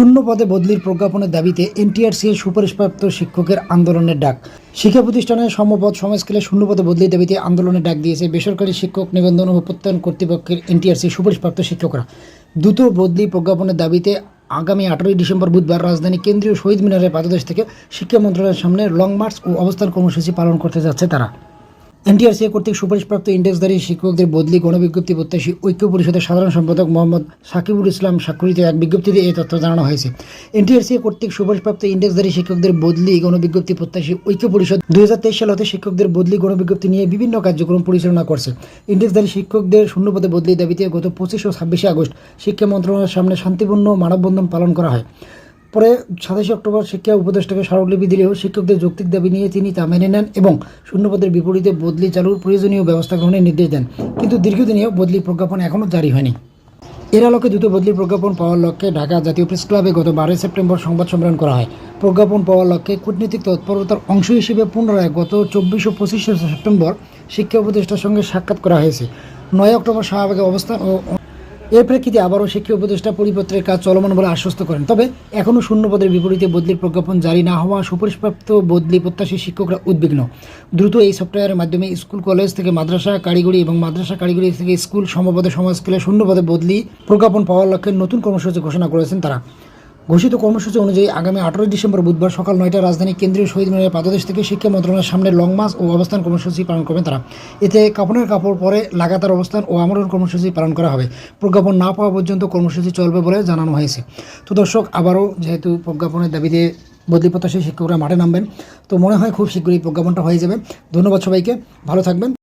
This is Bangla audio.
শূন্য পদে বদলির প্রজ্ঞাপনের দাবিতে এনটিআরসি এর সুপারিশপ্রাপ্ত শিক্ষকের আন্দোলনের ডাক। শিক্ষা প্রতিষ্ঠানে সমপদ সমাজস্কেলে শূন্য পদে বদলির দাবিতে আন্দোলনের ডাক দিয়েছে বেসরকারি শিক্ষক নিবন্ধন ও প্রত্যয়ন কর্তৃপক্ষের এনটিআরসি সুপারিশপ্রাপ্ত শিক্ষকরা। দ্রুত বদলি প্রজ্ঞাপনের দাবিতে আগামী আঠারোই ডিসেম্বর বুধবার রাজধানী কেন্দ্রীয় শহীদ মিনারের পাদদেশ থেকে শিক্ষা মন্ত্রণালয়ের সামনে লং মার্চ ও অবস্থান কর্মসূচি পালন করতে যাচ্ছে তারা। এনটিআরসি কর্তৃক সুপারিশপ্রাপ্ত ইন্ডেক্সধারী শিক্ষকদের বদলি গণবিজ্ঞপ্তি প্রত্যাশী ঐক্য পরিষদের সাধারণ সম্পাদক মোহাম্মদ সাকিবুল ইসলাম স্বাক্ষরিত এক বিজ্ঞপ্তিতে এই তথ্য জানানো হয়েছে। এনটিআরসি কর্তৃক সুপারিশপ্রাপ্ত ইন্ডেক্সধারী শিক্ষকদের বদলি গণবিজ্ঞপ্তি প্রত্যাশী ঐক্য পরিষদ দুই হাজার তেইশ সাল হতে শিক্ষকদের বদলি গণবিজ্ঞপ্তি নিয়ে বিভিন্ন কার্যক্রম পরিচালনা করছে। ইন্ডেক্সধারী শিক্ষকদের শূন্যপদে বদলি দাবিতে গত পঁচিশ ও ছাব্বিশে আগস্ট শিক্ষা মন্ত্রণালয়ের সামনে শান্তিপূর্ণ মানববন্ধন পালন করা হয়। পরে সাতাশে অক্টোবর শিক্ষা উপদেষ্টাকে স্মারকলিপি দিলেও শিক্ষকদের যৌক্তিক দাবি নিয়ে তিনি তা মেনে নেন এবং শূন্যপদের বিপরীতে বদলি চালুর প্রয়োজনীয় ব্যবস্থা গ্রহণের নির্দেশ দেন। কিন্তু দীর্ঘদিনেও বদলি প্রজ্ঞাপন এখনও জারি হয়নি। এর আলোকে দ্রুত বদলি প্রজ্ঞাপন পাওয়ার লক্ষ্যে ঢাকা জাতীয় প্রেস ক্লাবে গত বারোই সেপ্টেম্বর সংবাদ সম্মেলন করা হয়। প্রজ্ঞাপন পাওয়ার লক্ষ্যে কূটনীতিক তৎপরতার অংশ হিসেবে পুনরায় গত চব্বিশ ও পঁচিশে সেপ্টেম্বর শিক্ষা উপদেষ্টার সঙ্গে সাক্ষাৎ করা হয়েছে। নয় অক্টোবর স্বাভাবিক অবস্থান ও এর প্রেক্ষিতে আবারও শিক্ষা উপদেষ্টা পরিপত্রের কাজ চলমান বলে আশ্বস্ত করেন। তবে এখনও শূন্য পদের বিপরীতে বদলির প্রজ্ঞাপন জারি না হওয়া সুপারিশপ্রাপ্ত বদলি প্রত্যাশী শিক্ষকরা উদ্বিগ্ন। দ্রুত এই সফটওয়্যারের মাধ্যমে স্কুল, কলেজ থেকে মাদ্রাসা, কারিগরি এবং মাদ্রাসা, কারিগরি থেকে স্কুল, সমপদে শূন্য পদে বদলি প্রজ্ঞাপন পাওয়ার লক্ষ্যে নতুন কর্মসূচি ঘোষণা করেছেন তারা। ঘোষিত কর্মসূচি অনুযায়ী আগামী আঠারোই ডিসেম্বর বুধবার সকাল নয়টা রাজধানী কেন্দ্রীয় শহীদ মিনারের পাদদেশ থেকে শিক্ষা মন্ত্রণালয়ের সামনে লং মার্চ ও অবস্থান কর্মসূচি পালন করবেন তারা। এতে কাপড়ের কাপড় পরে লাগাতার অবস্থান ও আমরণ কর্মসূচি পালন করা হবে। প্রজ্ঞাপন না পাওয়া পর্যন্ত কর্মসূচি চলবে বলে জানানো হয়েছে। তো দর্শক, আবারও যেহেতু প্রজ্ঞাপনের দাবিতে বদলি প্রত্যাশী শিক্ষকরা মাঠে নামবেন, তো মনে হয় খুব শীঘ্রই প্রজ্ঞাপনটা হয়ে যাবে। ধন্যবাদ সবাইকে, ভালো থাকবেন।